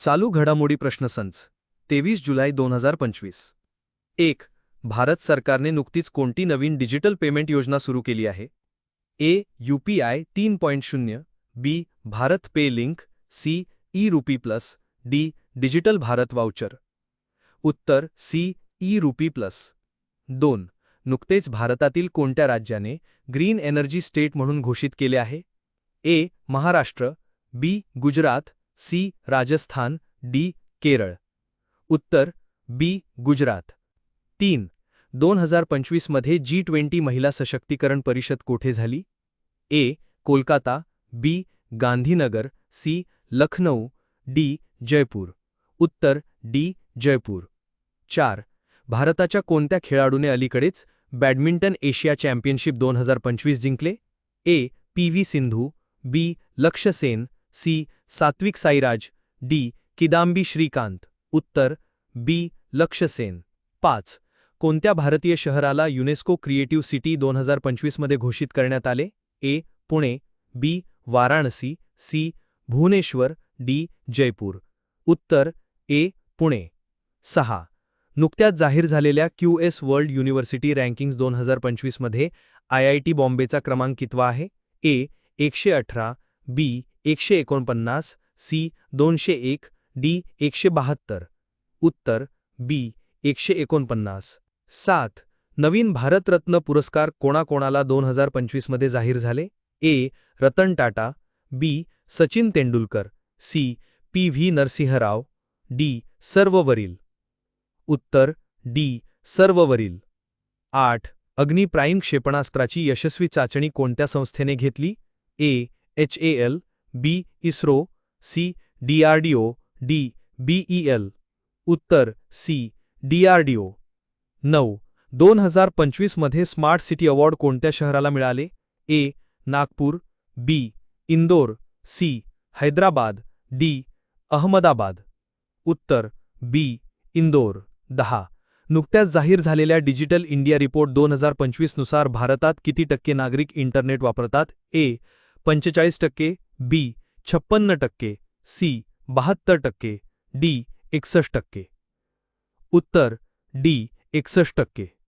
चालू घडामोडी प्रश्नसंच तेवीस जुलै दोन हजार पंचवीस. एक भारत सरकारने नुकतीच कोणती नवीन डिजिटल पेमेंट योजना सुरू केली आहे? ए यूपीआय तीन पॉईंट शून्य B Bharat pay link C e rupee plus D digital Bharat voucher. उत्तर सी ई रुपी प्लस. दोन नुकतेच भारतातील कोणत्या राज्याने ग्रीन एनर्जी स्टेट म्हणून घोषित केले आहे? A Maharashtra B Gujarat C. Rajasthan D. Kerala. उत्तर बी. गुजरात. तीन. दोन हजार पंचवीसमध्ये जी ट्वेंटी महिला सशक्तीकरण परिषद कोठे झाली? A. Kolkata B. Gandhinagar C. Lucknow D. Jaipur. उत्तर डी. जयपूर. चार. भारताच्या कोणत्या खेळाडूने अलीकडेच बॅडमिंटन एशिया चॅम्पियनशिप दोन हजार पंचवीस जिंकले? A. P. V. Sindhu B. Lakshya Sen C. Satwik Sairaj D. Kidambi Shrikant. उत्तर बी. लक्षसेन. पाच. कोणत्या भारतीय शहराला युनेस्को क्रिएटिव्ह सिटी दोन हजार पंचवीसमध्ये घोषित करण्यात आले? A. Pune B. Varanasi C. Bhubaneswar D. Jaipur. उत्तर ए. पुणे. सहा. नुकत्याच जाहीर झालेल्या Q S world university rankings दोन हजार पंचवीसमध्ये आय आय टी बॉम्बेचा क्रमांक कितवा आहे? ए. एकशे अठरा बी. एकशे एकोणपन्नास सी दोनशे एक डी एकशे बहात्तर. उत्तर बी एकशे एकोणपन्नास. सात नवीन भारतरत्न पुरस्कार कोणाकोणाला दोन हजार पंचवीसमध्ये जाहीर झाले? A Ratan Tata B Sachin Tendulkar C P V Narasimharao D सर्ववरील. उत्तर डी सर्ववरील. आठ अग्नि प्राईम क्षेपणास्त्राची यशस्वी चाचणी कोणत्या संस्थेने घेतली? A H A L B ISRO C DRDO D BEL. उत्तर सी डीआरडीओ. नऊ. दोन हजार पंचवीसमध्ये स्मार्ट सिटी अवॉर्ड कोणत्या शहराला मिळाले? A. Nagpur B. Indore C. Hyderabad D. Ahmedabad. उत्तर बी. इंदोर. दहा. नुकत्याच जाहीर झालेल्या डिजिटल इंडिया रिपोर्ट दोन हजार पंचवीसनुसार भारतात किती टक्के नागरिक इंटरनेट वापरतात? ए. पंचेचाळीस टक्के बी. छप्पन्न टक्के सी बहात्तर टक्के डी एकसष्ट टक्के. उत्तर डी एकसष्ट टक्के.